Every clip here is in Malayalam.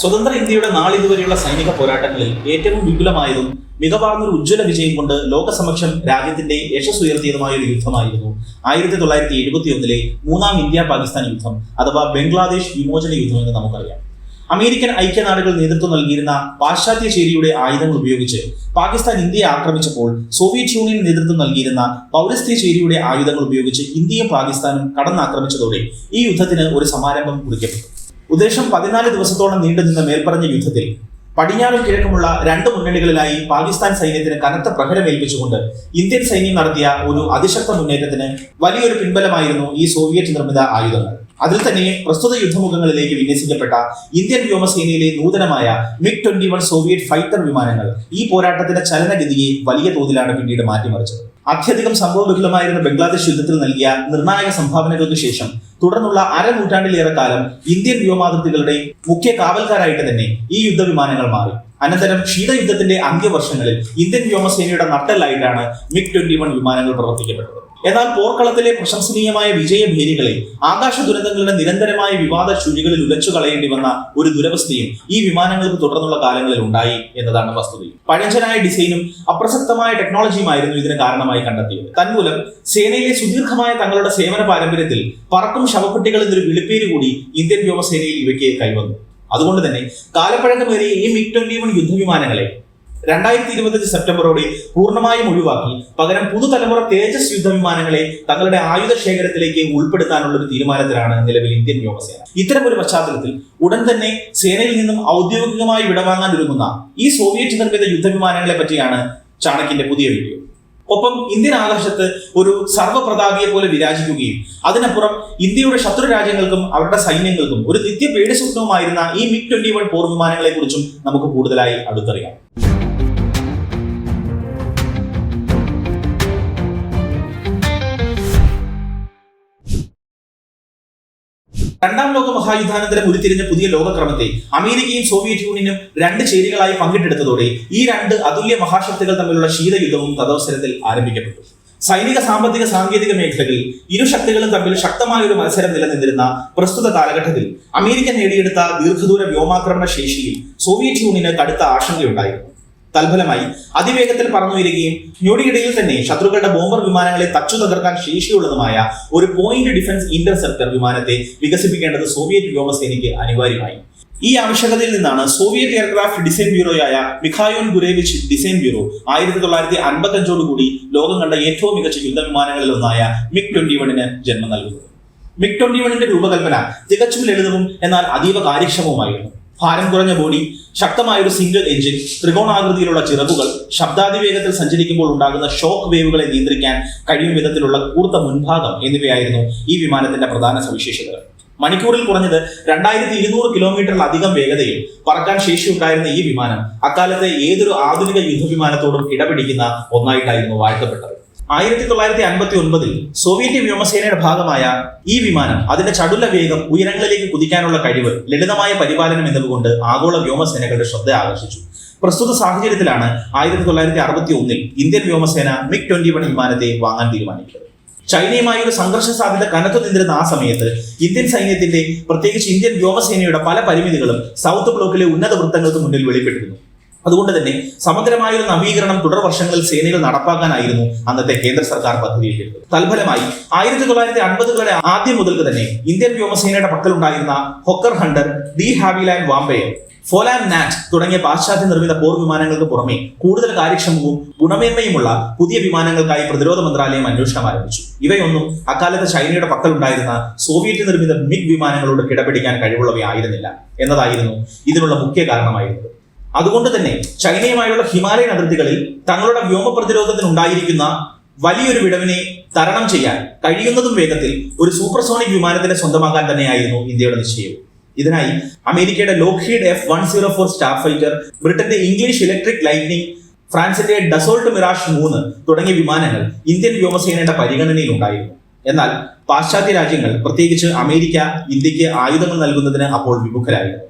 സ്വതന്ത്ര ഇന്ത്യയുടെ നാളിതുവരെയുള്ള സൈനിക പോരാട്ടങ്ങളിൽ ഏറ്റവും വിപുലമായതും മികവാർന്നൊരു ഉജ്ജ്വല വിജയം കൊണ്ട് ലോകസമക്ഷം രാജ്യത്തിന്റെ യശസ് ഉയർത്തിയതുമായ ഒരു യുദ്ധമായിരുന്നു. ആയിരത്തി തൊള്ളായിരത്തി എഴുപത്തി ഒന്നിലെ മൂന്നാം ഇന്ത്യ പാകിസ്ഥാൻ യുദ്ധം അഥവാ ബംഗ്ലാദേശ് വിമോചന യുദ്ധം എന്ന് നമുക്കറിയാം. അമേരിക്കൻ ഐക്യനാടുകൾ നേതൃത്വം നൽകിയിരുന്ന പാശ്ചാത്യ ചേരിയുടെ ആയുധങ്ങൾ ഉപയോഗിച്ച് പാകിസ്ഥാൻ ഇന്ത്യയെ ആക്രമിച്ചപ്പോൾ സോവിയറ്റ് യൂണിയൻ നേതൃത്വം നൽകിയിരുന്ന പൗരസ്ത്യ ചേരിയുടെ ആയുധങ്ങൾ ഉപയോഗിച്ച് ഇന്ത്യയും പാകിസ്ഥാനും കടന്നാക്രമിച്ചതോടെ ഈ യുദ്ധത്തിന് ഒരു സമാരംഭം കുറിക്കപ്പെട്ടു. ഉദ്ദേശം പതിനാല് ദിവസത്തോളം നീണ്ടുനിന്ന മേൽപ്പറഞ്ഞ യുദ്ധത്തിൽ പടിഞ്ഞാറും കിഴക്കുമുള്ള രണ്ട് മുന്നണികളിലായി പാകിസ്ഥാൻ സൈന്യത്തിന് കനത്ത പ്രഹരമേൽപ്പിച്ചുകൊണ്ട് ഇന്ത്യൻ സൈന്യം നടത്തിയ ഒരു അതിശക്ത മുന്നേറ്റത്തിന് വലിയൊരു പിൻബലമായിരുന്നു ഈ സോവിയറ്റ് നിർമ്മിത ആയുധങ്ങൾ അതിൽ തന്നെ പ്രസ്തുത യുദ്ധമുഖങ്ങളിലേക്ക് വിന്യസിക്കപ്പെട്ട ഇന്ത്യൻ വ്യോമസേനയിലെ നൂതനമായ MiG twenty one Soviet fighter വിമാനങ്ങൾ ഈ പോരാട്ടത്തിന്റെ ചലനഗതിയെ വലിയ തോതിലാണ് പിന്നീട് മാറ്റിമറിച്ചത്. അത്യധികം സംഭവബഹുലമായിരുന്ന ബംഗ്ലാദേശ് യുദ്ധത്തിൽ നൽകിയ നിർണായക സംഭാവനകൾക്ക് ശേഷം തുടർന്നുള്ള അരനൂറ്റാണ്ടിലേറെ കാലം ഇന്ത്യൻ വ്യോമാതിർത്തികളുടെ മുഖ്യ കാവൽക്കാരായിട്ട് തന്നെ ഈ യുദ്ധവിമാനങ്ങൾ മാറി. അനന്തരം ക്ഷീതയുദ്ധത്തിന്റെ അന്ത്യവർഷങ്ങളിൽ ഇന്ത്യൻ വ്യോമസേനയുടെ നട്ടലായിട്ടാണ് മിഗ് ട്വന്റി വൺ വിമാനങ്ങൾ പ്രവർത്തിക്കപ്പെട്ടത്. എന്നാൽ പോർക്കളത്തിലെ പ്രശംസനീയമായ വിജയഭേരികളെ ആകാശ ദുരന്തങ്ങളുടെ നിരന്തരമായ വിവാദ ചുഴികളിൽ ഉലച്ചു കളയേണ്ടി വന്ന ഒരു ദുരവസ്ഥയും ഈ വിമാനങ്ങൾക്ക് തുടർന്നുള്ള കാലങ്ങളിൽ ഉണ്ടായി എന്നതാണ് വസ്തുത പഴഞ്ചനായ ഡിസൈനും അപ്രസക്തമായ ടെക്നോളജിയുമായിരുന്നു ഇതിന് കാരണമായി കണ്ടെത്തിയത്. തന്മൂലം സേനയിലെ സുദീർഘമായ തങ്ങളുടെ സേവന പാരമ്പര്യത്തിൽ പറക്കും ശവപ്പെട്ടികൾ എന്നൊരു വിളിപ്പേര് കൂടി ഇന്ത്യൻ വ്യോമസേനയിൽ ഇവയ്ക്ക് കൈവന്നു. അതുകൊണ്ട് തന്നെ കാലപ്പഴക്കമേറിയ ഈ മിഗ് ട്വന്റി വൺ യുദ്ധവിമാനങ്ങളെ രണ്ടായിരത്തി ഇരുപത്തഞ്ച് സെപ്റ്റംബറോടെ പൂർണമായും ഒഴിവാക്കി. പകരം പുതുതലമുറ തേജസ് യുദ്ധവിമാനങ്ങളെ തങ്ങളുടെ ആയുധ ശേഖരത്തിലേക്ക് ഉൾപ്പെടുത്താനുള്ള ഒരു തീരുമാനത്തിലാണ് നിലവിൽ ഇന്ത്യൻ വ്യോമസേന. ഇത്തരം ഒരു പശ്ചാത്തലത്തിൽ ഉടൻ തന്നെ സേനയിൽ നിന്നും ഔദ്യോഗികമായി വിടവാങ്ങാൻ ഒരുങ്ങുന്ന ഈ സോവിയറ്റ് നിർമ്മിത യുദ്ധവിമാനങ്ങളെ പറ്റിയാണ് ചാണക്കിന്റെ പുതിയ വീഡിയോ. ഒപ്പം ഇന്ത്യൻ ആകാശത്ത് ഒരു സർവപ്രതാപിയെ പോലെ വിരാജിക്കുകയും അതിനപ്പുറം ഇന്ത്യയുടെ ശത്രു രാജ്യങ്ങൾക്കും അവരുടെ സൈന്യങ്ങൾക്കും ഒരു നിത്യ പേടി സ്വപ്നവുമായിരുന്ന ഈ മിഗ് ട്വന്റി വൺ പോർ വിമാനങ്ങളെ കുറിച്ചും നമുക്ക് കൂടുതലായി അടുത്തറിയാം. രണ്ടാം ലോക മഹായുദ്ധാനന്തരം ഉരുത്തിരിഞ്ഞ പുതിയ ലോകക്രമത്തെ അമേരിക്കയും സോവിയറ്റ് യൂണിയനും രണ്ട് ചേരികളായി പങ്കിട്ടെടുത്തതോടെ ഈ രണ്ട് അതുല്യ മഹാശക്തികൾ തമ്മിലുള്ള ശീതയുദ്ധവും തദവസരത്തിൽ ആരംഭിക്കപ്പെട്ടു. സൈനിക സാമ്പത്തിക സാങ്കേതിക മേഖലകളിൽ ഇരു ശക്തികളും തമ്മിൽ ശക്തമായ ഒരു മത്സരം നിലനിന്നിരുന്ന പ്രസ്തുത കാലഘട്ടത്തിൽ അമേരിക്ക നേടിയെടുത്ത ദീർഘദൂര വ്യോമാക്രമണ ശേഷിയിൽ സോവിയറ്റ് യൂണിയന് കടുത്ത ആശങ്കയുണ്ടായിരുന്നു. തൽഫലമായി അതിവേഗത്തിൽ പറന്നുയരുകയും ഞൊടിയിടയിൽ തന്നെ ശത്രുക്കളുടെ ബോംബർ വിമാനങ്ങളെ തച്ചു തകർക്കാൻ ശേഷിയുള്ളതുമായ ഒരു പോയിന്റ് ഡിഫൻസ് ഇന്റർസെപ്റ്റർ വിമാനത്തെ വികസിപ്പിക്കേണ്ടത് സോവിയറ്റ് വ്യോമസേനയ്ക്ക് അനിവാര്യമായി. ഈ ആവശ്യകതയിൽ നിന്നാണ് സോവിയറ്റ് എയർക്രാഫ്റ്റ് ഡിസൈൻ ബ്യൂറോയായ മിഖായോൻ ഗുരേവിച്ച് ഡിസൈൻ ബ്യൂറോ ആയിരത്തി തൊള്ളായിരത്തി അൻപത്തി അഞ്ചോടുകൂടി ലോകം കണ്ട ഏറ്റവും മികച്ച യുദ്ധവിമാനങ്ങളിൽ ഒന്നായ മിഗ് ട്വന്റി വണ്ണിന് ജന്മം നൽകുന്നത്. മിഗ് ട്വന്റി വണ്ണിന്റെ രൂപകൽപ്പന തികച്ചും ലളിതവും എന്നാൽ അതീവ കാര്യക്ഷമവുമായിരുന്നു. ഭാരം കുറഞ്ഞ ബോഡി ശക്തമായ ഒരു സിംഗിൾ എഞ്ചിൻ ത്രികോണാകൃതിയിലുള്ള ചിറകുകൾ ശബ്ദാതിവേഗത്തിൽ സഞ്ചരിക്കുമ്പോൾ ഉണ്ടാകുന്ന ഷോക്ക് വേവുകളെ നിയന്ത്രിക്കാൻ കഴിയും വിധത്തിലുള്ള കൂർത്ത മുൻഭാഗം എന്നിവയായിരുന്നു ഈ വിമാനത്തിന്റെ പ്രധാന സവിശേഷതകൾ. മണിക്കൂറിൽ കുറഞ്ഞത് രണ്ടായിരത്തി ഇരുന്നൂറ് കിലോമീറ്ററിലധികം വേഗതയിൽ പറക്കാൻ ശേഷിയുണ്ടായിരുന്ന ഈ വിമാനം അക്കാലത്തെ ഏതൊരു ആധുനിക യുദ്ധവിമാനത്തോടും കിടപിടിക്കുന്ന ഒന്നായിട്ടായിരുന്നു വാഴ്ത്തപ്പെട്ടത്. ആയിരത്തി തൊള്ളായിരത്തി അൻപത്തി ഒൻപതിൽ സോവിയറ്റ് വ്യോമസേനയുടെ ഭാഗമായ ഈ വിമാനം അതിന്റെ ചടുല വേഗം ഉയരങ്ങളിലേക്ക് കുതിക്കാനുള്ള കഴിവ് ലളിതമായ പരിപാലനം എന്നതുകൊണ്ട് ആഗോള വ്യോമസേനകളുടെ ശ്രദ്ധ ആകർഷിച്ചു. പ്രസ്തുത സാഹചര്യത്തിലാണ് ആയിരത്തി തൊള്ളായിരത്തി അറുപത്തി ഒന്നിൽ ഇന്ത്യൻ വ്യോമസേന മിഗ് ട്വന്റി വൺ വിമാനത്തെ വാങ്ങാൻ തീരുമാനിക്കുന്നത്. ചൈനയുമായി ഒരു സംഘർഷ സാധ്യത കനത്തു നിന്നിരുന്ന ആ സമയത്ത് ഇന്ത്യൻ സൈന്യത്തിന്റെ പ്രത്യേകിച്ച് ഇന്ത്യൻ വ്യോമസേനയുടെ പല പരിമിതികളും സൗത്ത് ബ്ലോക്കിലെ ഉന്നത വൃത്തങ്ങൾക്ക് മുന്നിൽ വെളിപ്പെട്ടിരുന്നു. അതുകൊണ്ട് തന്നെ സമഗ്രമായ ഒരു നവീകരണം തുടർ വർഷങ്ങളിൽ സേനകൾ നടപ്പാക്കാനായിരുന്നു അന്നത്തെ കേന്ദ്ര സർക്കാർ പദ്ധതിയിട്ടിരുന്നത് തൽഫലമായി ആയിരത്തി തൊള്ളായിരത്തി അൻപതുകളുടെ ആദ്യം മുതൽക്ക് തന്നെ ഇന്ത്യൻ വ്യോമസേനയുടെ പക്കലുണ്ടായിരുന്ന Hawker Hunter de Havilland Vampire Folland Gnat തുടങ്ങിയ പാശ്ചാത്യ നിർമ്മിത പോർ വിമാനങ്ങൾക്ക് പുറമെ കൂടുതൽ കാര്യക്ഷമവും ഗുണമേന്മയുമുള്ള പുതിയ വിമാനങ്ങൾക്കായി പ്രതിരോധ മന്ത്രാലയം അന്വേഷണം ആരംഭിച്ചു. ഇവയൊന്നും അക്കാലത്ത് ചൈനയുടെ പക്കലുണ്ടായിരുന്ന സോവിയറ്റ് നിർമ്മിത മിഗ് വിമാനങ്ങളോട് കിടപിടിക്കാൻ കഴിവുള്ളവയായിരുന്നില്ല എന്നതായിരുന്നു ഇതിനുള്ള മുഖ്യ കാരണമായിരുന്നത്. അതുകൊണ്ട് തന്നെ ചൈനയുമായുള്ള ഹിമാലയൻ അതിർത്തികളിൽ തങ്ങളുടെ വ്യോമ പ്രതിരോധത്തിന് ഉണ്ടായിരിക്കുന്ന വലിയൊരു വിടവിനെ തരണം ചെയ്യാൻ കഴിയുന്നതും വേഗത്തിൽ ഒരു സൂപ്പർസോണിക് വിമാനത്തിനെ സ്വന്തമാക്കാൻ തന്നെയായിരുന്നു ഇന്ത്യയുടെ നിശ്ചയം. ഇതിനായി അമേരിക്കയുടെ Lockheed F one zero four Starfighter ബ്രിട്ടന്റെ ഇംഗ്ലീഷ് ഇലക്ട്രിക് ലൈറ്റ്നിംഗ് ഫ്രാൻസിന്റെ ഡസോൾട്ട് മിറാഷ് മൂന്ന് തുടങ്ങിയ വിമാനങ്ങൾ ഇന്ത്യൻ വ്യോമസേനയുടെ പരിഗണനയിൽ ഉണ്ടായിരുന്നു. എന്നാൽ പാശ്ചാത്യ രാജ്യങ്ങൾ പ്രത്യേകിച്ച് അമേരിക്ക ഇന്ത്യയ്ക്ക് ആയുധങ്ങൾ നൽകുന്നതിന് അപ്പോൾ വിമുഖരായിരുന്നു.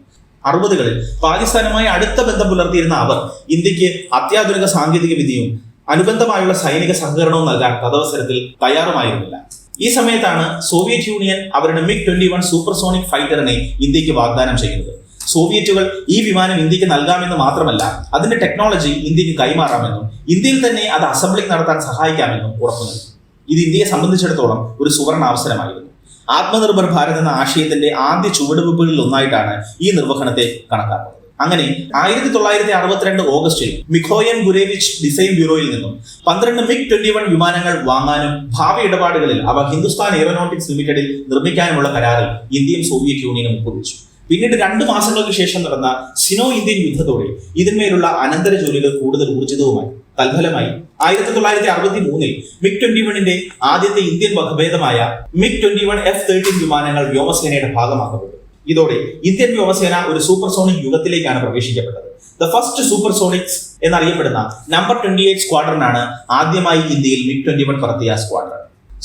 അറുപതുകളിൽ. പാകിസ്ഥാനുമായി അടുത്ത ബന്ധം പുലർത്തിയിരുന്ന അവർ ഇന്ത്യയ്ക്ക് അത്യാധുനിക സാങ്കേതിക വിദ്യയും അനുബന്ധമായുള്ള സൈനിക സഹകരണവും നൽകാൻ തദവസരത്തിൽ തയ്യാറുമായിരുന്നില്ല. ഈ സമയത്താണ് സോവിയറ്റ് യൂണിയൻ അവരുടെ മിഗ് ട്വന്റി വൺ സൂപ്പർസോണിക് ഫൈറ്ററിനെ ഇന്ത്യയ്ക്ക് വാഗ്ദാനം ചെയ്യുന്നത്. സോവിയറ്റുകൾ ഈ വിമാനം ഇന്ത്യയ്ക്ക് നൽകാമെന്ന് മാത്രമല്ല അതിന്റെ ടെക്നോളജി ഇന്ത്യയ്ക്ക് കൈമാറാമെന്നും ഇന്ത്യയിൽ തന്നെ അത് അസംബ്ലിംഗ് നടത്താൻ സഹായിക്കാമെന്നും ഉറപ്പു നൽകി ഇത് ഇന്ത്യയെ സംബന്ധിച്ചിടത്തോളം ഒരു സുവർണ അവസരമായിരുന്നു. ആത്മനിർഭർ ഭാരത് എന്ന ആശയത്തിന്റെ ആദ്യ ചുവടുവെപ്പുകളിൽ ഒന്നായിട്ടാണ് ഈ നിർവഹണത്തെ കണക്കാക്കുന്നത്. അങ്ങനെ ആയിരത്തി തൊള്ളായിരത്തി അറുപത്തിരണ്ട് ഓഗസ്റ്റിൽ മിഖോയൻ ഗുരേവിച്ച് ഡിസൈൻ ബ്യൂറോയിൽ നിന്നും പന്ത്രണ്ട് മിഗ് ട്വന്റി വൺ വിമാനങ്ങൾ വാങ്ങാനും ഭാവി ഇടപാടുകളിൽ അവ ഹിന്ദുസ്ഥാൻ എയറോനോട്ടിക്സ് ലിമിറ്റഡിൽ നിർമ്മിക്കാനുമുള്ള കരാറിൽ ഇന്ത്യയും സോവിയറ്റ് യൂണിയനും ഒപ്പുവെച്ചു. പിന്നീട് രണ്ട് മാസങ്ങൾക്ക് ശേഷം നടന്ന സിനോ ഇന്ത്യൻ യുദ്ധത്തോടെ ഇതിന്മേലുള്ള അനന്തര ജോലികൾ കൂടുതൽ ഊർജിതവുമായി തൽഫലമായി ആയിരത്തി തൊള്ളായിരത്തി അറുപത്തി മൂന്നിൽ മിഗ് ട്വന്റി വണ്ണിന്റെ ആദ്യത്തെ Indian വകഭേദമായ MiG twenty one F thirteen വിമാനങ്ങൾ വ്യോമസേനയുടെ ഭാഗമാക്കപ്പെട്ടു. ഇതോടെ ഇന്ത്യൻ വ്യോമസേന ഒരു സൂപ്പർസോണിക് യുഗത്തിലേക്കാണ് പ്രവേശിക്കപ്പെട്ടത്. ദ ഫസ്റ്റ് സൂപ്പർസോണിക്സ് എന്നറിയപ്പെടുന്ന നമ്പർ ട്വന്റി എയ്റ്റ് സ്ക്വാഡ്രനാണ് ആദ്യമായി ഇന്ത്യയിൽ മിഗ് ട്വന്റി വൺ പറത്തിയ സ്ക്വാഡ്രൺ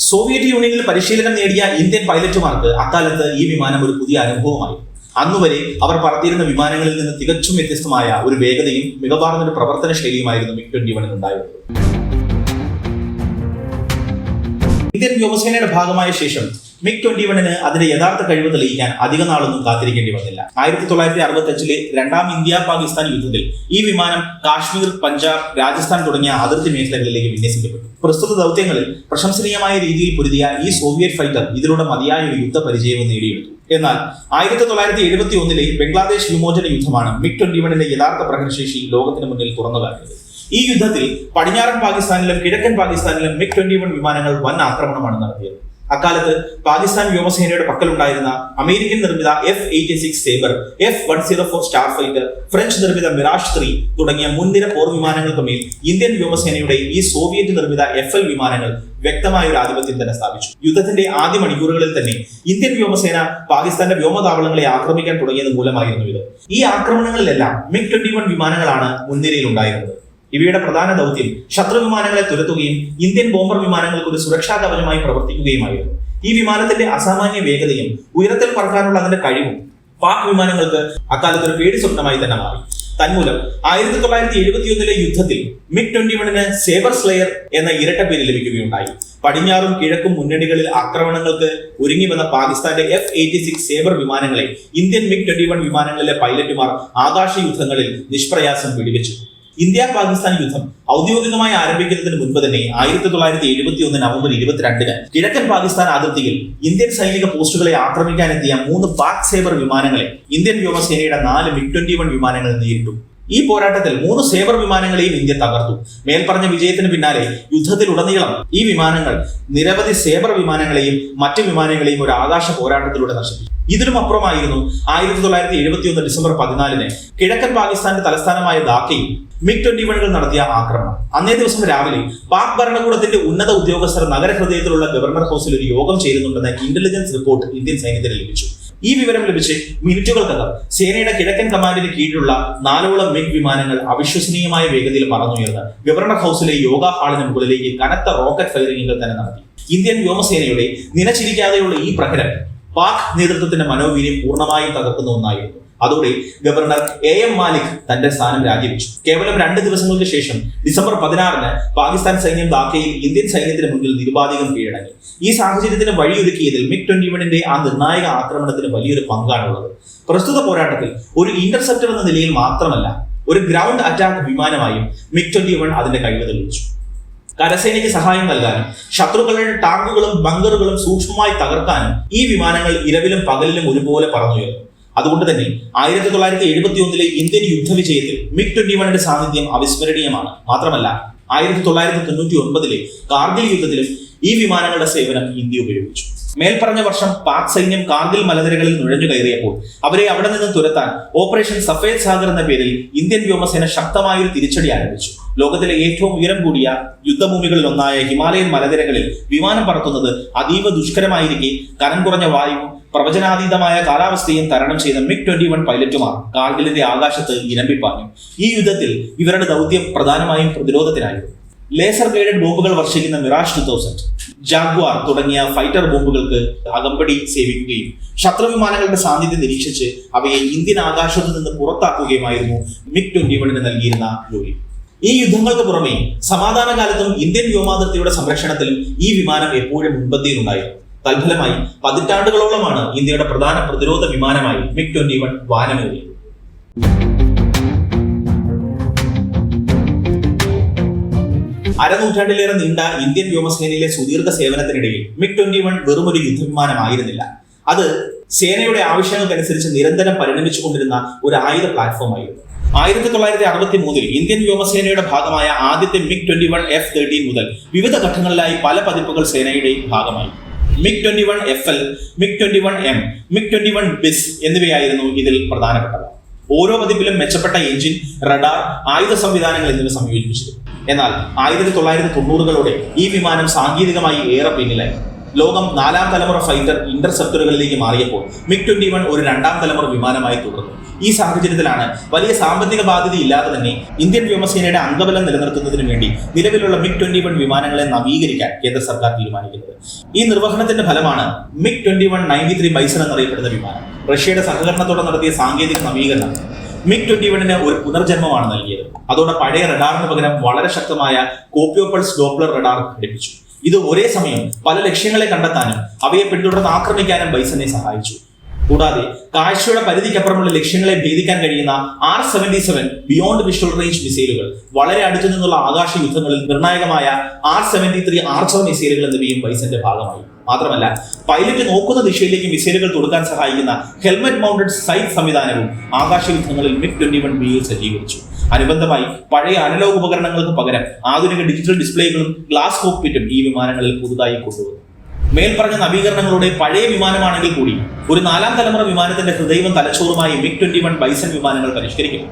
സോവിയറ്റ് യൂണിയനിൽ പരിശീലനം നേടിയ ഇന്ത്യൻ പൈലറ്റുമാർക്ക് അക്കാലത്ത് ഈ വിമാനം ഒരു പുതിയ അനുഭവമായി അന്നുവരെ അവർ പറത്തിയിരുന്ന വിമാനങ്ങളിൽ നിന്ന് തികച്ചും വ്യത്യസ്തമായ ഒരു വേഗതയും മികവാർന്ന ഒരു പ്രവർത്തന ശൈലിയുമായിരുന്നു മിഗ് ട്വന്റി വണ്ണിന് ഉണ്ടായിരുന്നത്. ഇന്ത്യൻ വ്യോമസേനയുടെ ഭാഗമായ ശേഷം മിഗ് ട്വന്റി വണ്ണിന് അതിന്റെ യഥാർത്ഥ കഴിവ് തെളിയിക്കാൻ അധിക നാളൊന്നും കാത്തിരിക്കേണ്ടി വന്നില്ല. ആയിരത്തി തൊള്ളായിരത്തി അറുപത്തി അഞ്ചിലെ രണ്ടാം ഇന്ത്യ പാകിസ്ഥാൻ യുദ്ധത്തിൽ ഈ വിമാനം കാശ്മീർ പഞ്ചാബ് രാജസ്ഥാൻ തുടങ്ങിയ അതിർത്തി മേഖലകളിലേക്ക് വിന്യസിക്കപ്പെട്ടു. പ്രസ്തുത ദൗത്യങ്ങളിൽ പ്രശംസനീയമായ രീതിയിൽ പൊരുതിയ ഈ സോവിയറ്റ് ഫൈറ്റർ ഇതിലൂടെ മതിയായ ഒരു യുദ്ധ പരിചയവും നേടിയെടുത്തു. എന്നാൽ ആയിരത്തി തൊള്ളായിരത്തി എഴുപത്തി ഒന്നിലെ ബംഗ്ലാദേശ് വിമോചന യുദ്ധമാണ് മിഗ് ട്വന്റി വണ്ണിന്റെ യഥാർത്ഥ പ്രകടനശേഷി ലോകത്തിന് മുന്നിൽ തുറന്നു കാട്ടിയത് ഈ യുദ്ധത്തിൽ പടിഞ്ഞാറൻ പാകിസ്ഥാനിലും കിഴക്കൻ പാകിസ്ഥാനിലും മിഗ് ട്വന്റി വൺ വിമാനങ്ങൾ വൻ ആക്രമണമാണ് നടത്തിയത്. അക്കാലത്ത് പാകിസ്ഥാൻ വ്യോമസേനയുടെ പക്കലുണ്ടായിരുന്ന അമേരിക്കൻ നിർമ്മിത F eighty six Sabre F one zero four star fighter French നിർമ്മിത മിറാഷ് ത്രീ തുടങ്ങിയ മുൻനിര പോർ വിമാനങ്ങൾക്ക് മേൽ ഇന്ത്യൻ വ്യോമസേനയുടെ ഈ സോവിയറ്റ് നിർമ്മിത എഫ് എൽ വിമാനങ്ങൾ വ്യക്തമായ ഒരു ആധിപത്യം തന്നെ സ്ഥാപിച്ചു. യുദ്ധത്തിന്റെ ആദ്യ മണിക്കൂറുകളിൽ തന്നെ ഇന്ത്യൻ വ്യോമസേന പാകിസ്ഥാന്റെ വ്യോമതാവളങ്ങളെ ആക്രമിക്കാൻ തുടങ്ങിയത് മൂലമായിരുന്നു ഇത്. ഈ ആക്രമണങ്ങളിലെല്ലാം മിഗ് ട്വന്റി വൺ വിമാനങ്ങളാണ് മുൻനിരയിൽ ഉണ്ടായിരുന്നത് ഇവയുടെ പ്രധാന ദൗത്യം ശത്രു വിമാനങ്ങളെ തുരത്തുകയും ഇന്ത്യൻ ബോംബർ വിമാനങ്ങൾക്ക് ഒരു സുരക്ഷാ കവചമായി പ്രവർത്തിക്കുകയുമായിരുന്നു. ഈ വിമാനത്തിന്റെ അസാമാന്യ വേഗതയും ഉയരത്തിൽ പറക്കാനുള്ള അതിന്റെ കഴിവും പാക് വിമാനങ്ങൾക്ക് അക്കാലത്ത് ഒരു പേടി സ്വപ്നമായി തന്നെ മാറി. തന്മൂലം ആയിരത്തി തൊള്ളായിരത്തി എഴുപത്തിയൊന്നിലെ യുദ്ധത്തിൽ മിഗ് ട്വന്റി വണ്ണിന് സേബർ സ്ലെയർ എന്ന ഇരട്ട പേര് ലഭിക്കുകയുണ്ടായി. പടിഞ്ഞാറും കിഴക്കും മുന്നണികളിൽ ആക്രമണങ്ങൾക്ക് ഒരുങ്ങി വന്ന പാകിസ്ഥാന്റെ എഫ് എയ്റ്റി സിക്സ് സേബർ വിമാനങ്ങളെ ഇന്ത്യൻ മിഗ് ട്വന്റി വൺ വിമാനങ്ങളിലെ പൈലറ്റുമാർ ആകാശ യുദ്ധങ്ങളിൽ നിഷ്പ്രയാസം വെടിവെച്ചു ഇന്ത്യ പാകിസ്ഥാൻ യുദ്ധം ഔദ്യോഗികമായി ആരംഭിക്കുന്നതിന് മുൻപ് തന്നെ ആയിരത്തി തൊള്ളായിരത്തി എഴുപത്തി ഒന്ന് നവംബർ ഇരുപത്തിരണ്ടിന് കിഴക്കൻ പാകിസ്ഥാൻ അതിർത്തിയിൽ ഇന്ത്യൻ സൈനിക പോസ്റ്റുകളെ ആക്രമിക്കാനെത്തിയ മൂന്ന് പാക് സേബർ വിമാനങ്ങളെ ഇന്ത്യൻ വ്യോമസേനയുടെ നാല് മിഗ് ട്വന്റി വൺ വിമാനങ്ങൾ നേരിട്ടു. ഈ പോരാട്ടത്തിൽ മൂന്ന് സേബർ വിമാനങ്ങളെയും ഇന്ത്യ തകർത്തു. മേൽപ്പറഞ്ഞ വിജയത്തിന് പിന്നാലെ യുദ്ധത്തിലുടനീളം ഈ വിമാനങ്ങൾ നിരവധി സേബർ വിമാനങ്ങളെയും മറ്റ് വിമാനങ്ങളെയും ഒരു ആകാശ പോരാട്ടത്തിലൂടെ നശിപ്പിച്ചു. ഇതിലും അപ്പുറമായിരുന്നു ആയിരത്തി തൊള്ളായിരത്തി എഴുപത്തി ഒന്ന് ഡിസംബർ പതിനാലിന് കിഴക്കൻ പാകിസ്ഥാന്റെ തലസ്ഥാനമായ ധാക്കയിൽ മിഗ് ട്വന്റി വണ്ണുകൾ നടത്തിയ ആക്രമണം. അന്നേ ദിവസം രാവിലെ പാക് ഭരണകൂടത്തിന്റെ ഉന്നത ഉദ്യോഗസ്ഥർ നഗരഹൃദയത്തിലുള്ള ഗവർണർ ഹൗസിൽ ഒരു യോഗം ചേരുന്നുണ്ടെന്ന ഇന്റലിജൻസ് റിപ്പോർട്ട് ഇന്ത്യൻ സൈന്യത്തിന് ലഭിച്ചു. ഈ വിവരം ലഭിച്ച് മിനിറ്റുകൾക്കകം സേനയുടെ കിഴക്കൻ കമാൻഡിന് കീഴിലുള്ള നാലോളം മിഗ് വിമാനങ്ങൾ അവിശ്വസനീയമായ വേഗതയിൽ പറന്നുയർന്ന് ഗവർണർ ഹൗസിലെ യോഗ ഹാളിന് മുകളിലേക്ക് കനത്ത റോക്കറ്റ് ഫയറിംഗുകൾ തന്നെ നടത്തി. ഇന്ത്യൻ വ്യോമസേനയുടെ നിലച്ചിരിക്കാതെയുള്ള ഈ പ്രഹരം പാക് നേതൃത്വത്തിന്റെ മനോവീര്യം പൂർണമായും തകർക്കുന്ന ഒന്നായിരുന്നു. അതോടെ ഗവർണർ എ എം മാലിക് തന്റെ സ്ഥാനം രാജിവെച്ചു. കേവലം രണ്ട് ദിവസങ്ങൾക്ക് ശേഷം ഡിസംബർ പതിനാറിന് പാകിസ്ഥാൻ സൈന്യം ധാക്കയിൽ ഇന്ത്യൻ സൈന്യത്തിന് മുന്നിൽ നിരുപാധികം കീഴടങ്ങി. ഈ സാഹചര്യത്തിന് വഴിയൊരുക്കിയതിൽ മിഗ് ട്വന്റി വണിന്റെ ആ നിർണായക ആക്രമണത്തിന് വലിയൊരു പങ്കാണുള്ളത്. പ്രസ്തുത പോരാട്ടത്തിൽ ഒരു ഇന്റർസെപ്റ്റർ എന്ന നിലയിൽ മാത്രമല്ല ഒരു ഗ്രൗണ്ട് അറ്റാക്ക് വിമാനമായും മിഗ് ട്വന്റി വൺ അതിന്റെ കഴിവ് തെളിയിച്ചു. കരസേനയ്ക്ക് സഹായം നൽകാനും ശത്രുക്കളുടെ ടാങ്കുകളും ബങ്കറുകളും സൂക്ഷ്മമായി തകർക്കാനും ഈ വിമാനങ്ങൾ ഇരവിലും പകലിലും ഒരുപോലെ പറന്നുയർന്നു. അതുകൊണ്ട് തന്നെ ആയിരത്തി തൊള്ളായിരത്തി എഴുപത്തി ഒന്നിലെ ഇന്ത്യൻ യുദ്ധവിജയത്തിൽ മിഗ് ട്വന്റി വണ്ണിന്റെ സാന്നിധ്യം അവിസ്മരണീയമാണ്. മാത്രമല്ല ആയിരത്തി തൊള്ളായിരത്തി തൊണ്ണൂറ്റി ഒൻപതിലെ കാർഗിൽ യുദ്ധത്തിലും ഈ വിമാനങ്ങളുടെ സേവനം ഇന്ത്യ ഉപയോഗിച്ചു. മേൽപ്പറഞ്ഞ വർഷം പാക് സൈന്യം കാർഗിൽ മലനിരകളിൽ നുഴഞ്ഞു കയറിയപ്പോൾ അവരെ അവിടെ നിന്ന് തുരത്താൻ ഓപ്പറേഷൻ സഫേദ് സാഗർ എന്ന പേരിൽ ഇന്ത്യൻ വ്യോമസേന ശക്തമായ ഒരു തിരിച്ചടി ആരംഭിച്ചു. ലോകത്തിലെ ഏറ്റവും ഉയരം കൂടിയ യുദ്ധഭൂമികളിൽ ഒന്നായ ഹിമാലയൻ മലനിരകളിൽ വിമാനം പറത്തുന്നത് അതീവ ദുഷ്കരമായിരിക്കെ കനം കുറഞ്ഞ വായുവും പ്രവചനാതീതമായ കാലാവസ്ഥയും തരണം ചെയ്ത മിഗ് ട്വന്റി വൺ പൈലറ്റുമാർ കാർഗിലിന്റെ ആകാശത്ത് ഇരമ്പിപ്പാഞ്ഞു. ഈ യുദ്ധത്തിൽ ഇവരുടെ ദൗത്യം പ്രധാനമായും പ്രതിരോധത്തിനായിരുന്നു. ലേസർ ഗൈഡഡ് ബോംബുകൾ വർഷിക്കുന്ന മിറാഷ് ടു തൗസൻഡ് ജാഗ്വാർ തുടങ്ങിയ ഫൈറ്റർ ബോംബുകൾക്ക് അകമ്പടി സേവിക്കുകയും ശത്രു വിമാനങ്ങളുടെ സാന്നിധ്യം നിരീക്ഷിച്ച് അവയെ ഇന്ത്യൻ ആകാശത്തു നിന്ന് പുറത്താക്കുകയുമായിരുന്നു മിഗ് ട്വന്റി വണ്ണിന് നൽകിയിരുന്ന ജോലി. ഈ യുദ്ധങ്ങൾക്ക് പുറമെ സമാധാന കാലത്തും ഇന്ത്യൻ വ്യോമാതിർത്തിയുടെ സംരക്ഷണത്തിൽ ഈ വിമാനം എപ്പോഴും മുൻപന്തിയിലുണ്ടായിരുന്നു തൽഫലമായി പതിറ്റാണ്ടുകളോളമാണ് ഇന്ത്യയുടെ പ്രധാന പ്രതിരോധ വിമാനമായി മിഗ് ട്വന്റി വൺ വാനമേറിയത്. അരനൂറ്റാണ്ടിലേറെ നീണ്ട ഇന്ത്യൻ വ്യോമസേനയിലെ സുദീർഘ സേവനത്തിനിടയിൽ മിഗ് ട്വന്റി വൺ വെറും ഒരു യുദ്ധവിമാനമായിരുന്നില്ല. അത് സേനയുടെ ആവശ്യങ്ങൾക്കനുസരിച്ച് നിരന്തരം പരിണമിച്ചുകൊണ്ടിരുന്ന ഒരു ആയുധ പ്ലാറ്റ്ഫോം ആയിരുന്നു. ആയിരത്തി തൊള്ളായിരത്തി അറുപത്തി മൂന്നിൽ ഇന്ത്യൻ വ്യോമസേനയുടെ ഭാഗമായ ആദ്യത്തെ MiG twenty one F thirteen മുതൽ വിവിധ ഘട്ടങ്ങളിലായി പല പതിപ്പുകൾ സേനയുടെ ഭാഗമായി. MiG twenty one F L MiG twenty one M MiG twenty one bis എന്നിവയായിരുന്നു ഇതിൽ പ്രധാനപ്പെട്ടവ ഓരോ പതിപ്പിലും മെച്ചപ്പെട്ട എഞ്ചിൻ റഡാർ ആയുധ സംവിധാനങ്ങൾ എന്നിവ സംയോജിപ്പിച്ചിരുന്നു. എന്നാൽ ആയിരത്തി തൊള്ളായിരത്തി തൊണ്ണൂറുകളോടെ ഈ വിമാനം സാങ്കേതികമായി ഏറെ പിന്നിലായി. ലോകം നാലാം തലമുറ ഫൈറ്റർ ഇന്റർസെപ്റ്ററുകളിലേക്ക് മാറിയപ്പോൾ മിഗ് ട്വന്റി വൺ ഒരു രണ്ടാം തലമുറ വിമാനമായി തുടർന്നു. ഈ സാഹചര്യത്തിലാണ് വലിയ സാമ്പത്തിക ബാധ്യത ഇല്ലാതെ തന്നെ ഇന്ത്യൻ വ്യോമസേനയുടെ അംഗബലം നിലനിർത്തുന്നതിന് വേണ്ടി നിലവിലുള്ള മിഗ് ട്വന്റി വൺ വിമാനങ്ങളെ നവീകരിക്കാൻ കേന്ദ്ര സർക്കാർ തീരുമാനിക്കുന്നത്. ഈ നിർവഹണത്തിന്റെ ഫലമാണ് MiG twenty one ninety three Bison എന്നറിയപ്പെടുന്ന വിമാനം. റഷ്യയുടെ സഹകരണത്തോടെ നടത്തിയ സാങ്കേതിക നവീകരണം. മിഗ് ട്വന്റി വണ്ണിന് ഒരു പുനർജന്മമാണ് നൽകിയത്. അതോടെ പഴയ റഡാറിന് പകരം വളരെ ശക്തമായ കോപ്പിയോപ്പൾസ് ഡോപ്ലർ റഡാർ ഘടിപ്പിച്ചു. ഇത് ഒരേ സമയം പല ലക്ഷ്യങ്ങളെ കണ്ടെത്താനും അവയെ പിന്തുടർന്ന് ആക്രമിക്കാനും ബൈസനെ സഹായിച്ചു. കൂടാതെ കാഴ്ചയുടെ പരിധിക്കപ്പുറമുള്ള ലക്ഷ്യങ്ങളെ ഭേദിക്കാൻ കഴിയുന്ന R seventy seven beyond visual range മിസൈലുകൾ വളരെ അടുത്തു നിന്നുള്ള ആകാശ യുദ്ധങ്ങളിൽ നിർണായകമായ ആർ സെവന്റി ത്രീ ആർച്ചർ മിസൈലുകൾ എന്നിവയും ബൈസന്റെ ഭാഗമായി. മാത്രമല്ല പൈലറ്റ് നോക്കുന്ന ദിശയിലേക്ക് മിസൈലുകൾ തൊടുക്കാൻ സഹായിക്കുന്ന ഹെൽമെറ്റ് മൗണ്ടഡ് സൈറ്റ് സംവിധാനവും ആകാശ യുദ്ധങ്ങളിൽ മിഗ് ട്വന്റി വൺ ബിയിൽ സജ്ജീകരിച്ചു. അനുബന്ധമായി പഴയ അനലോഗ് ഉപകരണങ്ങൾക്ക് പകരം ആധുനിക ഡിജിറ്റൽ ഡിസ്പ്ലേകളും ഗ്ലാസ് കോക്പിറ്റും ഈ വിമാനങ്ങളിൽ പുതുതായി കൊണ്ടുവന്നു. മേൽപ്പറഞ്ഞ നവീകരണങ്ങളുടെ പഴയ വിമാനമാണെങ്കിൽ കൂടി ഒരു നാലാം തലമുറ വിമാനത്തിന്റെ ഹൃദയവും തലച്ചോറുമായി മിഗ് ട്വന്റി വൺ ബൈസൺ വിമാനങ്ങൾ പരിഷ്കരിക്കും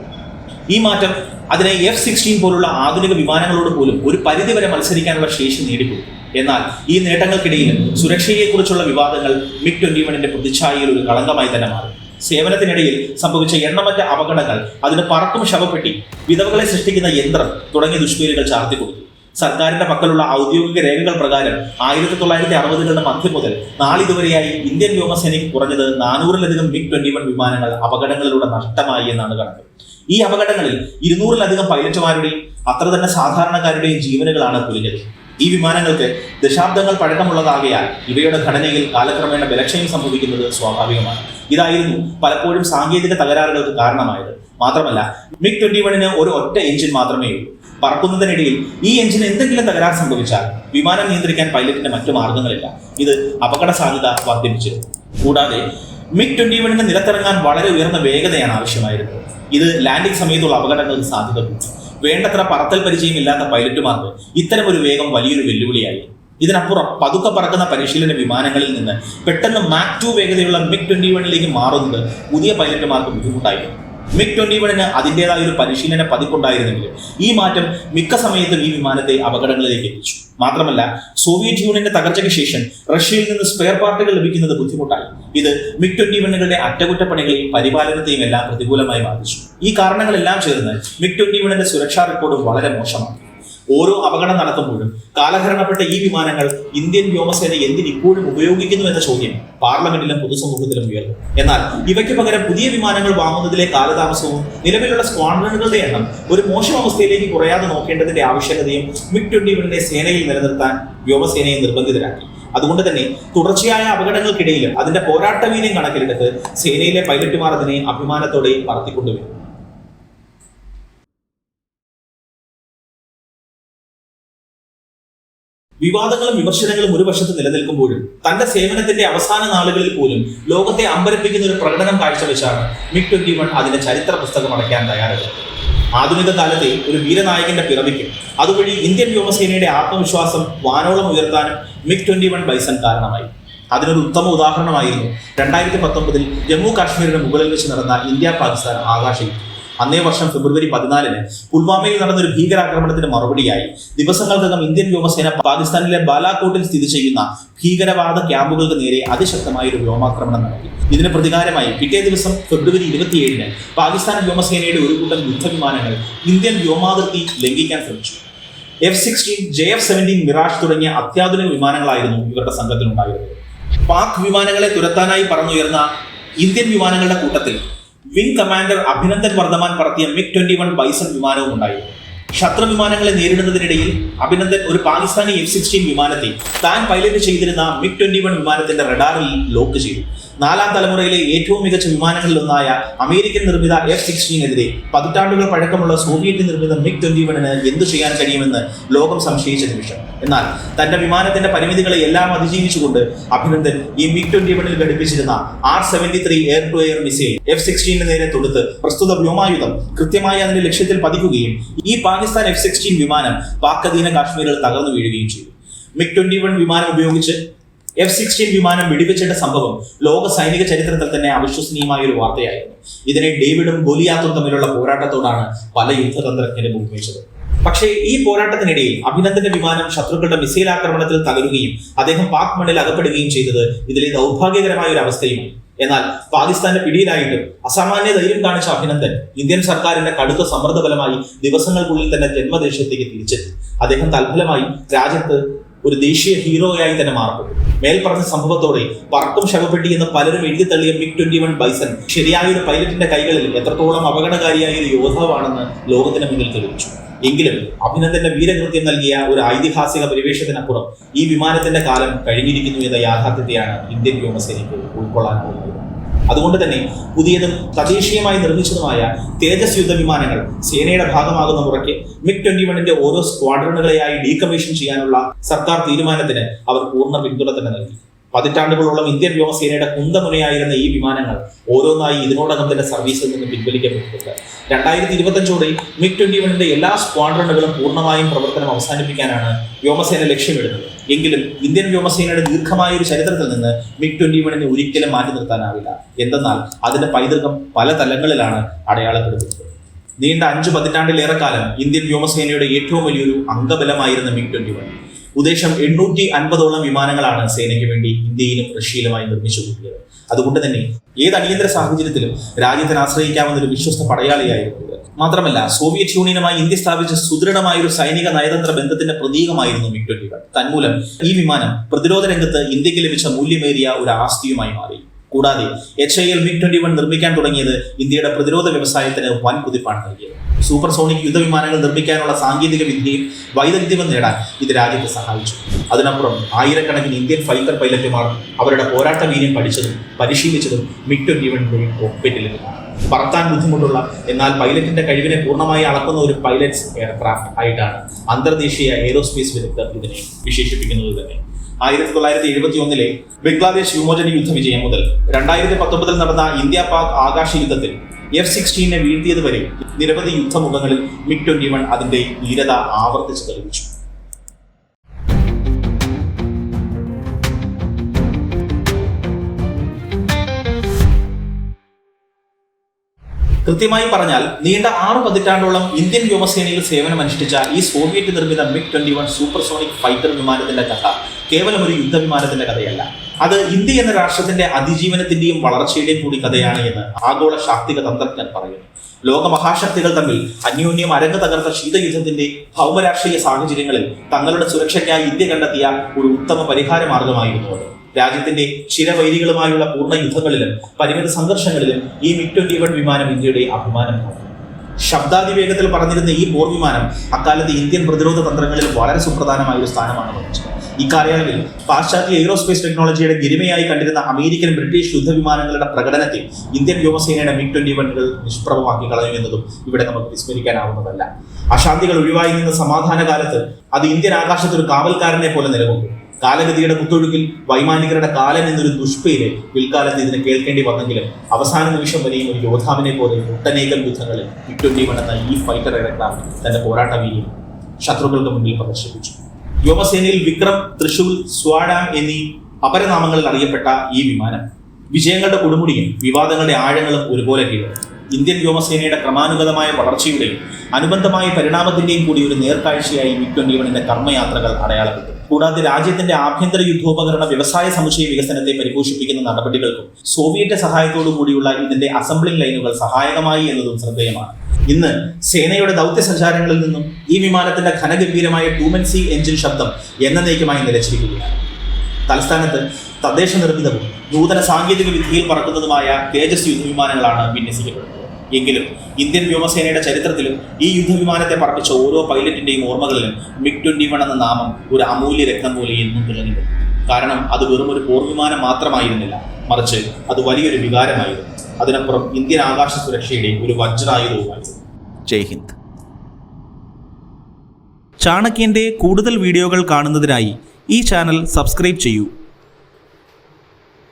ഈ മാറ്റം അതിനെ എഫ് സിക്സ്റ്റീൻ പോലുള്ള ആധുനിക വിമാനങ്ങളോട് പോലും ഒരു പരിധിവരെ മത്സരിക്കാനുള്ള ശേഷി നേടിക്കൊടുത്തു. എന്നാൽ ഈ നേട്ടങ്ങൾക്കിടയിൽ സുരക്ഷയെക്കുറിച്ചുള്ള വിവാദങ്ങൾ മിഗ് ട്വന്റി വണ്ണിന്റെ പ്രതിച്ഛായയിൽ ഒരു കളങ്കമായി തന്നെ മാറി. സേവനത്തിനിടയിൽ സംഭവിച്ച എണ്ണമറ്റ അപകടങ്ങൾ അതിന് പറക്കും ശവപ്പെട്ടി വിധവകളെ സൃഷ്ടിക്കുന്ന യന്ത്രം തുടങ്ങിയ ദുഷ്പേരുകൾ ചാർത്തി കൊടുത്തു. സർക്കാരിന്റെ പക്കലുള്ള ഔദ്യോഗിക രേഖകൾ പ്രകാരം ആയിരത്തി തൊള്ളായിരത്തി അറുപതുകളുടെ മധ്യം മുതൽ നാളിതുവരെയായി ഇന്ത്യൻ വ്യോമസേനയ്ക്ക് കുറഞ്ഞത് നാനൂറിലധികം മിഗ് ട്വന്റി വൺ വിമാനങ്ങൾ അപകടങ്ങളിലൂടെ നഷ്ടമായി എന്നാണ് കണക്ക്. ഈ അപകടങ്ങളിൽ ഇരുന്നൂറിലധികം പൈലറ്റുമാരുടെയും അത്ര തന്നെ സാധാരണക്കാരുടെയും ജീവനുകളാണ് പൊലിഞ്ഞത് ഈ വിമാനങ്ങൾക്ക് ദശാബ്ദങ്ങൾ പഴക്കമുള്ളതാകയാൽ ഇവയുടെ ഘടനയിൽ കാലക്രമേണ ബലക്ഷയം സംഭവിക്കുന്നത് സ്വാഭാവികമാണ്. ഇതായിരുന്നു പലപ്പോഴും സാങ്കേതിക തകരാറുകൾക്ക് കാരണമായത്. മാത്രമല്ല മിഗ് ട്വന്റി വണ്ണിന് ഒരു ഒറ്റ എഞ്ചിൻ മാത്രമേ ഉള്ളൂ. പറക്കുന്നതിനിടയിൽ ഈ എഞ്ചിന് എന്തെങ്കിലും തകരാർ സംഭവിച്ചാൽ വിമാനം നിയന്ത്രിക്കാൻ പൈലറ്റിന് മറ്റു മാർഗങ്ങളില്ല. ഇത് അപകട സാധ്യത വർദ്ധിപ്പിച്ചിരുന്നു. കൂടാതെ മിഗ് ട്വന്റി വണ്ണിന് നിലത്തിറങ്ങാൻ വളരെ ഉയർന്ന വേഗതയാണ് ആവശ്യമായിരുന്നത്. ഇത് ലാൻഡിംഗ് സമയത്തുള്ള അപകടങ്ങൾക്ക് സാധ്യത കൂട്ടി. വേണ്ടത്ര പറത്തൽ പരിചയമില്ലാത്ത പൈലറ്റുമാർക്ക് ഇത്തരം ഒരു വേഗം വലിയൊരു വെല്ലുവിളിയായി. ഇതിനപ്പുറം പതുക്കെ പറക്കുന്ന പരിശീലന വിമാനങ്ങളിൽ നിന്ന് പെട്ടെന്ന് മാക് ടു വേഗതയുള്ള മിഗ് ട്വന്റി വണ്ണിലേക്ക് മാറുന്നത് പുതിയ പൈലറ്റുമാർക്ക് ബുദ്ധിമുട്ടായിരുന്നു മിഗ് ട്വന്റി വണ്ണിന് അതിന്റെതായ ഒരു പരിശീലന പതിപ്പുണ്ടായിരുന്നെങ്കിലും ഈ മാറ്റം മിക്ക സമയത്തും ഈ വിമാനത്തെ അപകടങ്ങളിലേക്ക് എത്തിച്ചു മാത്രമല്ല സോവിയറ്റ് യൂണിയന്റെ തകർച്ചയ്ക്ക് ശേഷം റഷ്യയിൽ നിന്ന് സ്പെയർ പാർട്ടുകൾ ലഭിക്കുന്നത് ബുദ്ധിമുട്ടായി. ഇത് മിക് ട്വന്റി വണ്ണുകളുടെ അറ്റകുറ്റപ്പണികളെയും പരിപാലനത്തെയും എല്ലാം പ്രതികൂലമായി ബാധിച്ചു. ഈ കാരണങ്ങളെല്ലാം ചേർന്ന് മിക് ട്വന്റി വണ്ണിന്റെ സുരക്ഷാ റെക്കോർഡ് വളരെ മോശമാണ്. ഓരോ അപകടം നടക്കുമ്പോഴും കാലഹരണപ്പെട്ട ഈ വിമാനങ്ങൾ ഇന്ത്യൻ വ്യോമസേന എന്തിന് ഇപ്പോഴും ഉപയോഗിക്കുന്നു എന്ന ചോദ്യം പാർലമെന്റിലും പൊതുസമൂഹത്തിലും ഉയർന്നു. എന്നാൽ ഇവയ്ക്ക് പകരം പുതിയ വിമാനങ്ങൾ വാങ്ങുന്നതിലെ കാലതാമസവും നിലവിലുള്ള സ്ക്വാഡ്രണുകളുടെ എണ്ണം ഒരു മോശം അവസ്ഥയിലേക്ക് കുറയാതെ നോക്കേണ്ടതിന്റെ ആവശ്യകതയും മിഗ് ട്വന്റി വണ്ണിനെ സേനയിൽ നിലനിർത്താൻ വ്യോമസേനയെ നിർബന്ധിതരാക്കി. അതുകൊണ്ട് തന്നെ തുടർച്ചയായ അപകടങ്ങൾക്കിടയിൽ അതിന്റെ പോരാട്ടവീര്യം കണക്കിലെടുത്ത് സേനയിലെ പൈലറ്റുമാർ അതിനെ അഭിമാനത്തോടെയും പറത്തിക്കൊണ്ടുവരും വിവാദങ്ങളും വിമർശനങ്ങളും ഒരു വശത്ത് നിലനിൽക്കുമ്പോഴും തന്റെ സേവനത്തിന്റെ അവസാന നാളുകളിൽ പോലും ലോകത്തെ അമ്പരപ്പിക്കുന്ന ഒരു പ്രകടനം കാഴ്ചവെച്ചാണ് മിക് ട്വന്റി വൺ അതിന്റെ ചരിത്ര പുസ്തകം അടയ്ക്കാൻ തയ്യാറെടുത്തത് ആധുനിക കാലത്തെ ഒരു വീരനായകന്റെ പിറവിക്കും അതുവഴി ഇന്ത്യൻ വ്യോമസേനയുടെ ആത്മവിശ്വാസം വാനോളം ഉയർത്താനും മിക് ട്വന്റി വൺ ബൈസൺ കാരണമായി. അതിനൊരു ഉത്തമ ഉദാഹരണമായിരുന്നു രണ്ടായിരത്തി പത്തൊമ്പതിൽ ജമ്മു കാശ്മീരിന് മുകളിൽ വെച്ച് നടന്ന ഇന്ത്യ പാകിസ്ഥാൻ ആകാശ യുദ്ധം അന്നേ വർഷം ഫെബ്രുവരി പതിനാലിന് പുൽവാമയിൽ നടന്ന ഒരു ഭീകരാക്രമണത്തിന് മറുപടിയായി. ദിവസങ്ങൾക്കകം ഇന്ത്യൻ വ്യോമസേന പാകിസ്ഥാനിലെ ബാലാകോട്ടിൽ സ്ഥിതി ചെയ്യുന്ന ഭീകരവാദ ക്യാമ്പുകൾക്ക് നേരെ അതിശക്തമായ ഒരു വ്യോമാക്രമണം നടത്തി. ഇതിന് പ്രതികാരമായി പിറ്റേ ദിവസം ഫെബ്രുവരി ഇരുപത്തിയേഴിന് പാകിസ്ഥാൻ വ്യോമസേനയുടെ ഒരു കൂട്ടം യുദ്ധവിമാനങ്ങൾ ഇന്ത്യൻ വ്യോമാതിർത്തി ലംഘിക്കാൻ ശ്രമിച്ചു. F sixteen J F seventeen Mirage തുടങ്ങിയ അത്യാധുനിക വിമാനങ്ങളായിരുന്നു ഇവരുടെ സംഘത്തിലുണ്ടായിരുന്നത്. പാക് വിമാനങ്ങളെ തുരത്താനായി പറന്നുയർന്ന ഇന്ത്യൻ വിമാനങ്ങളുടെ കൂട്ടത്തിൽ വിംഗ് കമാൻഡർ അഭിനന്ദൻ വർദ്ധമാൻ പറത്തിയ മിഗ് ട്വന്റി വൺ ബൈസൺ വിമാനവും ഉണ്ടായി. ശത്രു വിമാനങ്ങളെ നേരിടുന്നതിനിടയിൽ അഭിനന്ദൻ ഒരു പാകിസ്ഥാനി എഫ് സിക്സ്റ്റീൻ വിമാനത്തെ താൻ പൈലറ്റ് ചെയ്തിരുന്ന മിഗ് ട്വന്റി വൺ വിമാനത്തിന്റെ റഡാറിൽ ലോക്ക് ചെയ്തു. നാലാം തലമുറയിലെ ഏറ്റവും മികച്ച വിമാനങ്ങളിലൊന്നായ അമേരിക്കൻ നിർമ്മിത എഫ് സിക്സ്റ്റീനെതിരെ പതിറ്റാണ്ടുകൾ പഴക്കമുള്ള സോവിയറ്റ് നിർമ്മിത മിഗ് ട്വന്റി വണ്ണിന് എന്തു ചെയ്യാൻ കഴിയുമെന്ന് ലോകം സംശയിച്ച നിമിഷം. എന്നാൽ തന്റെ വിമാനത്തിന്റെ പരിമിതികളെ എല്ലാം അതിജീവിച്ചുകൊണ്ട് അഭിനന്ദൻ ഈ മിഗ് ട്വന്റി വണ്ണിൽ ഘടിപ്പിച്ചിരുന്ന R seventy three air to air missile F sixteen നേരെ തൊടുത്ത് പ്രസ്തുത വ്യോമായുധം കൃത്യമായി അതിന്റെ ലക്ഷ്യത്തിൽ പതിക്കുകയും ഈ പാകിസ്ഥാൻ എഫ് സിക്സ്റ്റീൻ വിമാനം പാക് അധീന കാശ്മീരിൽ തകർന്നു വീഴുകയും ചെയ്തു. മിഗ് ട്വന്റി വൺ വിമാനം ഉപയോഗിച്ച് എഫ് സിക്സ്റ്റീൻ വിമാനം വെടിവെച്ചിട്ട സംഭവം ലോക സൈനിക ചരിത്രത്തിൽ തന്നെ അവിശ്വസനീയമായ ഒരു വാർത്തയായിരുന്നു. ഇതിനെ ഡേവിഡും ഗോലിയാത്തും തമ്മിലുള്ള പോരാട്ടത്തോടാണ് പല യുദ്ധതന്ത്രജ്ഞരും ഉപയോഗിച്ചത് പക്ഷേ ഈ പോരാട്ടത്തിനിടയിൽ അഭിനന്ദന്റെ വിമാനം ശത്രുക്കളുടെ മിസൈൽ ആക്രമണത്തിൽ തകരുകയും അദ്ദേഹം പാക് മണ്ണിൽ അകപ്പെടുകയും ചെയ്തത് ഇതിലെ ദൗർഭാഗ്യകരമായ ഒരു അവസ്ഥയുമാണ്. എന്നാൽ പാകിസ്ഥാന്റെ പിടിയിലായിട്ടും അസാമാന്യ ധൈര്യം കാണിച്ച അഭിനന്ദൻ ഇന്ത്യൻ സർക്കാരിന്റെ കടുത്ത സമ്മർദ്ദ ഫലമായി ദിവസങ്ങൾക്കുള്ളിൽ തന്നെ ജന്മദേശത്തേക്ക് തിരിച്ചെത്തി. അദ്ദേഹം തൽഫലമായി രാജ്യത്ത് ഒരു ദേശീയ ഹീറോയായി തന്നെ മാറപ്പെട്ടു. മേൽപ്പറഞ്ഞ സംഭവത്തോടെ പറക്കും ശവപ്പെട്ടി എന്ന് പലരും എഴുതി തള്ളിയ മിഗ് ട്വന്റി വൺ ബൈസൺ ശരിയായ ഒരു പൈലറ്റിന്റെ കൈകളിൽ എത്രത്തോളം അപകടകാരിയായ ഒരു യോദ്ധാവാണെന്ന് ലോകത്തിന് മുന്നിൽ തെളിയിച്ചു. എങ്കിലും അഭിനന്ദന്റെ വീരകൃത്യം നൽകിയ ഒരു ഐതിഹാസിക പരിവേഷത്തിനപ്പുറം ഈ വിമാനത്തിന്റെ കാലം കഴിഞ്ഞിരിക്കുന്നു എന്ന യാഥാർത്ഥ്യത്തെയാണ് ഇന്ത്യൻ വ്യോമസേനയ്ക്ക് ഉൾക്കൊള്ളാനാവുന്നത് അതുകൊണ്ട് തന്നെ പുതിയതും തദ്ദേശീയമായി നിർമ്മിച്ചതുമായ തേജസ് യുദ്ധവിമാനങ്ങൾ സേനയുടെ ഭാഗമാകുന്ന മുറയ്ക്ക് മിഗ് ട്വന്റി വണ്ണിന്റെ ഓരോ സ്ക്വാഡ്രണുകളെയായി ഡീകമ്മീഷൻ ചെയ്യാനുള്ള സർക്കാർ തീരുമാനത്തിന് അവർ പൂർണ പിന്തുണ തന്നെ നൽകി. പതിറ്റാണ്ടുകളോളം ഇന്ത്യൻ വ്യോമസേനയുടെ കുന്തമുനയായിരുന്ന ഈ വിമാനങ്ങൾ ഓരോന്നായി ഇതിനോടകം തന്നെ സർവീസിൽ നിന്ന് പിൻവലിക്കപ്പെട്ടിട്ടുണ്ട്. രണ്ടായിരത്തി ഇരുപത്തഞ്ചോടെ മിഗ് ട്വന്റി വണ്ണിന്റെ എല്ലാ സ്ക്വാഡ്രണുകളും പൂർണമായും പ്രവർത്തനം അവസാനിപ്പിക്കാനാണ് വ്യോമസേന ലക്ഷ്യമിടുന്നത്. എങ്കിലും ഇന്ത്യൻ വ്യോമസേനയുടെ ദീർഘമായ ഒരു ചരിത്രത്തിൽ നിന്ന് മിഗ് ട്വന്റി വണ്ണിനെ ഒരിക്കലും മാറ്റി നിർത്താനാവില്ല. എന്തെന്നാൽ അതിന്റെ പൈതൃകം പല തലങ്ങളിലാണ് അടയാളപ്പെടുത്തുന്നത് നീണ്ട അഞ്ചു പതിറ്റാണ്ടിലേറെ കാലം ഇന്ത്യൻ വ്യോമസേനയുടെ ഏറ്റവും വലിയൊരു അംഗബലമായിരുന്ന മിഗ് ട്വന്റി വൺ. ഉദ്ദേശം എണ്ണൂറ്റി അൻപതോളം വിമാനങ്ങളാണ് സേനയ്ക്ക് വേണ്ടി ഇന്ത്യയിലും റഷ്യയിലുമായി നിർമ്മിച്ചു കൂട്ടിയത്. അതുകൊണ്ട് തന്നെ ഏത് അടിയന്തര സാഹചര്യത്തിലും രാജ്യത്തിന് ആശ്രയിക്കാവുന്ന ഒരു വിശ്വസ്ത പടയാളിയായിരുന്നു മാത്രമല്ല സോവിയറ്റ് യൂണിയനുമായി ഇന്ത്യ സ്ഥാപിച്ച സുദൃഢമായ ഒരു സൈനിക നയതന്ത്ര ബന്ധത്തിന്റെ പ്രതീകമായിരുന്നു മിഗ് തന്മൂലം ഈ വിമാനം പ്രതിരോധ രംഗത്ത് ഇന്ത്യയ്ക്ക് ലഭിച്ച മൂല്യമേറിയ ഒരു ആസ്തിയുമായി മാറി. കൂടാതെ H I L MiG twenty one നിർമ്മിക്കാൻ തുടങ്ങിയത് ഇന്ത്യയുടെ പ്രതിരോധ വ്യവസായത്തിന് വൻ കുതിപ്പാണ് നൽകിയത്. സൂപ്പർ സോണിക് യുദ്ധവിമാനങ്ങൾ നിർമ്മിക്കാനുള്ള സാങ്കേതിക വിദ്യയും വൈദഗ്ധ്യവും നേടാൻ ഇത് രാജ്യത്തെ സഹായിച്ചു. അതിനപ്പുറം ആയിരക്കണക്കിന് ഇന്ത്യൻ ഫൈറ്റർ പൈലറ്റുമാർ അവരുടെ പോരാട്ട വീര്യം പഠിച്ചതും പരിശീലിച്ചതും മിഗ് ട്വന്റി വണ്ണിന്റെയും കോക്പിറ്റിലിരുന്നാണ് പറത്താൻ ബുദ്ധിമുട്ടുള്ള എന്നാൽ പൈലറ്റിന്റെ കഴിവിനെ പൂർണമായി അളക്കുന്ന ഒരു പൈലറ്റ്സ് എയർക്രാഫ്റ്റ് ആയിട്ടാണ് അന്തർദേശീയ എയ്റോസ്പേസ് വിദഗ്ധർ ഇതിനെ വിശേഷിപ്പിക്കുന്നത് തന്നെ. ആയിരത്തി തൊള്ളായിരത്തി എഴുപത്തി ഒന്നിലെ ബംഗ്ലാദേശ് വിമോചന യുദ്ധ വിജയം മുതൽ രണ്ടായിരത്തി പത്തൊമ്പതിൽ നടന്ന ഇന്ത്യ പാക് ആകാശ യുദ്ധത്തിൽ എഫ് സിക്സ്റ്റീനെ വീഴ്ത്തിയത് വരെ നിരവധി യുദ്ധമുഖങ്ങളിൽ മിഗ് ട്വന്റി വൺ അതിന്റെ ധീരത ആവർത്തിച്ച് തെളിയിച്ചു. കൃത്യമായി പറഞ്ഞാൽ നീണ്ട ആറ് പതിറ്റാണ്ടോളം ഇന്ത്യൻ വ്യോമസേനയിൽ സേവനമനുഷ്ഠിച്ച ഈ സോവിയറ്റ് നിർമ്മിത MiG twenty one supersonic fighter വിമാനത്തിന്റെ കഥ കേവലം ഒരു യുദ്ധവിമാനത്തിന്റെ കഥയല്ല. അത് ഇന്ത്യ എന്ന രാഷ്ട്രത്തിന്റെ അതിജീവനത്തിന്റെയും വളർച്ചയുടെയും കൂടി കഥയാണ് എന്ന് ആഗോള ശാക്തിക തന്ത്രജ്ഞൻ പറയുന്നു. ലോക മഹാശക്തികൾ തമ്മിൽ അന്യോന്യം അരങ്ങ് തകർത്ത ശീതയുദ്ധത്തിന്റെ ഭൗമരാഷ്ട്രീയ സാഹചര്യങ്ങളിൽ തങ്ങളുടെ സുരക്ഷയ്ക്കായി ഇന്ത്യ കണ്ടെത്തിയ ഒരു ഉത്തമ പരിഹാര മാർഗമായിരുന്നു അത്. രാജ്യത്തിന്റെ ചിരവൈരികളുമായുള്ള പൂർണ യുദ്ധങ്ങളിലും പരിമിത സംഘർഷങ്ങളിലും ഈ മിഗ് ട്വന്റി വൺ വിമാനം ഇന്ത്യയുടെ അഭിമാനമാണ് ശബ്ദാതിവേഗത്തിൽ പറഞ്ഞിരുന്ന ഈ പോർ വിമാനം അക്കാലത്ത് ഇന്ത്യൻ പ്രതിരോധ തന്ത്രങ്ങളിൽ വളരെ സുപ്രധാനമായ ഒരു സ്ഥാനമാണ് വഹിച്ചത്. ഇക്കാലയളവിൽ പാശ്ചാത്യ എയ്റോസ്പേസ് ടെക്നോളജിയുടെ ഗിരിമയായി കണ്ടിരുന്ന അമേരിക്കൻ ബ്രിട്ടീഷ് യുദ്ധവിമാനങ്ങളുടെ പ്രകടനത്തെ ഇന്ത്യൻ വ്യോമസേനയുടെ മിഗ് ട്വന്റി വണ്ണുകൾ നിഷ്പ്രഭമാക്കി കളയും എന്നതും ഇവിടെ നമുക്ക് വിസ്മരിക്കാനാവുന്നതല്ല. അശാന്തികൾ ഒഴിവായി നിന്ന സമാധാന കാലത്ത് അത് ഇന്ത്യൻ ആകാശത്ത് ഒരു കാവൽക്കാരനെ പോലെ നിലകൊണ്ടു. കാലഗതിയുടെ കുത്തൊഴുക്കിൽ വൈമാനികരുടെ കാലൻ എന്നൊരു ദുഷ്പേര് പിൽക്കാലത്ത് ഇതിന് കേൾക്കേണ്ടി വന്നെങ്കിലും അവസാന നിമിഷം വരെയും ഒരു യോദ്ധാവിനെ പോലെ ഒട്ടനേകം യുദ്ധങ്ങളിൽ ട്വന്റി വൺ ഈ ഫൈറ്റർ എയർക്രാഫ്റ്റ് തന്റെ പോരാട്ട വീര്യം ശത്രുക്കൾക്ക് മുന്നിൽ പ്രദർശിപ്പിച്ചു. വ്യോമസേനയിൽ വിക്രം തൃശൂർ സ്വാഡാം എന്നീ അപരനാമങ്ങളിൽ അറിയപ്പെട്ട ഈ വിമാനം വിജയങ്ങളുടെ കൊടുമുടിയും വിവാദങ്ങളുടെ ആഴങ്ങളും ഒരുപോലെ കീഴും. ഇന്ത്യൻ വ്യോമസേനയുടെ ക്രമാനുഗതമായ വളർച്ചയുടെയും അനുബന്ധമായ പരിണാമത്തിന്റെയും കൂടി ഒരു നേർക്കാഴ്ചയായി മിഗ് ട്വന്റി വണ്ണിന്റെ കർമ്മയാത്രകൾ അടയാളപ്പെട്ടു. കൂടാതെ രാജ്യത്തിന്റെ ആഭ്യന്തര യുദ്ധോപകരണ വ്യവസായ സമുച്ചയ വികസനത്തെ പരിപോഷിപ്പിക്കുന്ന നടപടികൾക്കും സോവിയറ്റ് സഹായത്തോടു കൂടിയുള്ള ഇതിന്റെ അസംബ്ലിംഗ് ലൈനുകൾ സഹായകമായി എന്നതും ശ്രദ്ധേയമാണ്. ഇന്ന് സേനയുടെ ദൗത്യ സഞ്ചാരങ്ങളിൽ നിന്നും ഈ വിമാനത്തിന്റെ ഘനഗംഭീരമായ ടൂമൻ സി എഞ്ചിൻ ശബ്ദം എന്ന എന്നേക്കുമായി നിലച്ചിരിക്കുകയാണ്. തലസ്ഥാനത്ത് തദ്ദേശ നിർമ്മിതവും നൂതന സാങ്കേതിക വിദ്യയിൽ പറക്കുന്നതുമായ തേജസ് യുദ്ധവിമാനങ്ങളാണ് വിന്യസിക്കപ്പെടുന്നത് എങ്കിലും ഇന്ത്യൻ വ്യോമസേനയുടെ ചരിത്രത്തിലും ഈ യുദ്ധവിമാനത്തെ പറപ്പിച്ച ഓരോ പൈലറ്റിന്റെയും ഓർമ്മകളിലും മിഗ് ട്വന്റി വൺ എന്ന നാമം ഒരു അമൂല്യ രക്തം പോലെ എന്നും തിളങ്ങി കാരണം അത് വെറും ഒരു പോർവിമാനം മാത്രമായിരുന്നില്ല. മറിച്ച് അത് വലിയൊരു വികാരമായിരുന്നു. അതിനപ്പുറം ഇന്ത്യൻ ആകാശ സുരക്ഷയുടെ ഒരു വജ്രായുധവുമായിരുന്നു ജയ് ഹിന്ദ്. ചാണക്യന്റെ കൂടുതൽ വീഡിയോകൾ കാണുന്നതിനായി ഈ ചാനൽ സബ്സ്ക്രൈബ് ചെയ്യൂ.